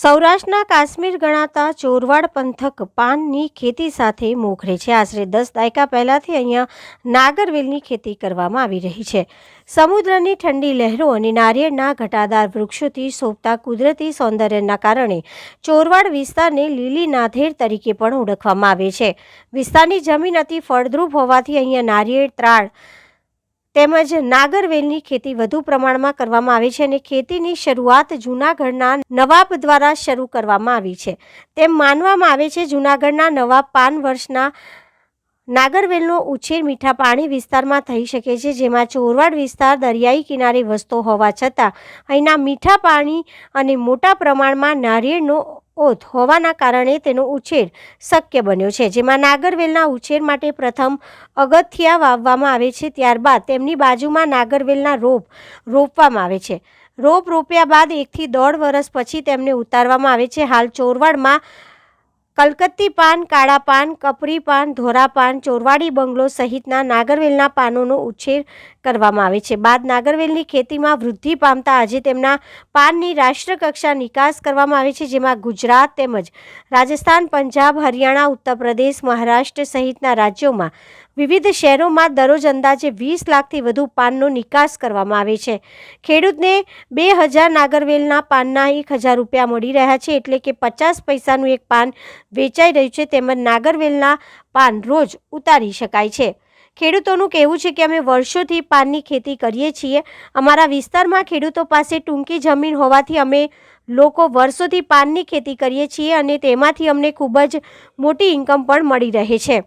સૌરાષ્ટ્રના કાશ્મીર ગણાતા ચોરવાડ પંથક પાનની ખેતી સાથે મોખરે છે. આશરે દસ દાયકા પહેલાંથી અહીંયા નાગરવેલની ખેતી કરવામાં આવી રહી છે. સમુદ્રની ઠંડી લહેરો અને નારિયેળના ઘટાદાર વૃક્ષોથી શોભતા કુદરતી સૌંદર્યના કારણે ચોરવાડ વિસ્તારને લીલી નાધેર તરીકે પણ ઓળખવામાં આવે છે. વિસ્તારની જમીન અતિ ફળદ્રુપ હોવાથી અહીંયા નારિયેળ, ત્રાળ તેમજ નાગરવેલની ખેતી વધુ પ્રમાણમાં કરવામાં આવે છે અને ખેતીની શરૂઆત જૂનાગઢના નવાબ દ્વારા શરૂ કરવામાં આવી છે. તેમ માનવામાં આવે છે, જૂનાગઢના નવાબ પાન વર્ષના નાગરવેલનો ઉછેર મીઠા પાણી વિસ્તારમાં થઈ શકે છે, જેમાં ચોરવાડ વિસ્તાર, દરિયાઈ કિનારે વસતો હોવા છતાં અહીંના મીઠા પાણી અને મોટા પ્રમાણમાં નારિયેળનો ઓથ હોવાના કારણે તેનો ઉછેર શક્ય બન્યો છે, જેમાં નાગરવેલના ઉછેર માટે પ્રથમ અગથિયા વાવવામાં આવે છે, ત્યારબાદ તેમની બાજુમાં નાગરવેલના રોપ રોપવામાં આવે છે. રોપ રોપ્યા બાદ એકથી દોઢ વર્ષ પછી તેમને ઉતારવામાં આવે છે. હાલ ચોરવાડમાં કલકત્તી પાન, કાળા પાન, કપરી પાન, ધોરા પાન, ચોરવાડી બંગલો સહિતના નાગરવેલના પાનોનો ઉછેર કરવામાં આવે છે. બાદ નાગરવેલની ખેતીમાં વૃદ્ધિ પામતા આજે તેમના પાનની રાષ્ટ્રકક્ષા નિકાસ કરવામાં આવે છે, જેમાં ગુજરાત તેમજ રાજસ્થાન, પંજાબ, હરિયાણા ઉત્તર પ્રદેશ મહારાષ્ટ્ર સહિતના રાજ્યોમાં વિવિધ શહેરોમાં દરરોજ અંદાજે વીસ લાખથી વધુ પાનનો નિકાસ કરવામાં આવે છે. ખેડૂતને બે હજાર નાગરવેલના પાનના એક હજાર રૂપિયા મળી રહ્યા છે એટલે કે પચાસ પૈસાનું એક પાન વેચાઈ રહ્યું છે તેમજ નાગરવેલના પાન રોજ ઉતારી શકાય છે. ખેડૂતોનું કહેવું છે કે અમે વર્ષોથી પાનની ખેતી કરીએ છીએ. અમારા વિસ્તારમાં ખેડૂતો પાસે ટૂંકી જમીન હોવાથી અમે લોકો વર્ષોથી પાનની ખેતી કરીએ છીએ અને તેમાંથી અમને ખૂબ જ મોટી ઇન્કમ પણ મળી રહે છે.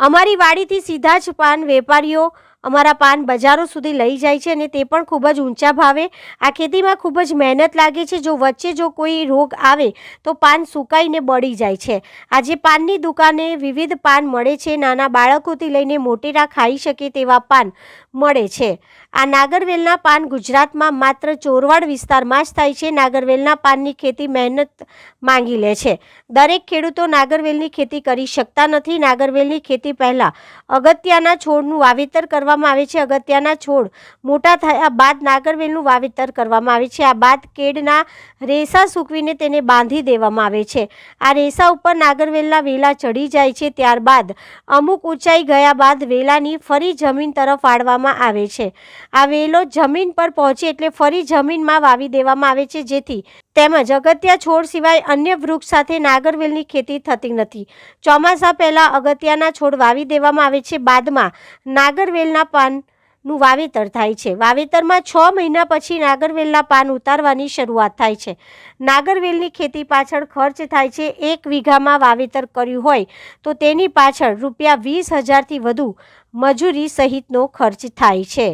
અમારી વાડીથી સીધા જ પાન વેપારીઓ અમારા પાન બજારો સુધી લઈ જાય છે અને તે પણ ખૂબ જ ઊંચા ભાવે. આ ખેતીમાં ખૂબ જ મહેનત લાગે છે. જો વચ્ચે જો કોઈ રોગ આવે, તો પાન સુકાઈને બળી જાય છે. આજે પાનની દુકાને વિવિધ પાન મળે છે. નાના બાળકોથી લઈને મોટેરા ખાઈ શકે તેવા પાન મળે છે. આ નાગરવેલના પાન ગુજરાતમાં માત્ર ચોરવાડ વિસ્તારમાં જ થાય છે. નાગરવેલના પાનની ખેતી મહેનત માંગી લે છે. દરેક ખેડૂતો નાગરવેલની ખેતી કરી શકતા નથી. નાગરવેલની ખેતી પહેલાં અગત્યના છોડનું વાવેતર કરવામાં આવે છે. અગત્યના છોડ મોટા થયા બાદ નાગરવેલનું વાવેતર કરવામાં આવે છે. આ બાદ કેડના રેસા સૂકવીને તેને બાંધી દેવામાં આવે છે. આ રેસા ઉપર નાગરવેલના વેલા ચડી જાય છે. ત્યારબાદ અમુક ઊંચાઈ ગયા બાદ વેલાની ફરી જમીન તરફ વાળવામાં આવે છે. આ વેલો જમીન પર પહોંચે એટલે ફરી જમીનમાં વાવી દેવામાં આવે છે. જેથી તેમજ અગત્યા છોડ સિવાય અન્ય વૃક્ષ સાથે નાગરવેલની ખેતી થતી નથી. ચોમાસા પહેલાં અગત્યાના છોડ વાવી દેવામાં આવે છે. બાદમાં નાગરવેલના પાનનું વાવેતર થાય છે. વાવેતરમાં છ મહિના પછી નાગરવેલના પાન ઉતારવાની શરૂઆત થાય છે. નાગરવેલની ખેતી પાછળ ખર્ચ થાય છે. એક વીઘામાં વાવેતર કર્યું હોય તો તેની પાછળ રૂપિયા વીસ હજારથી વધુ મજૂરી સહિતનો ખર્ચ થાય છે.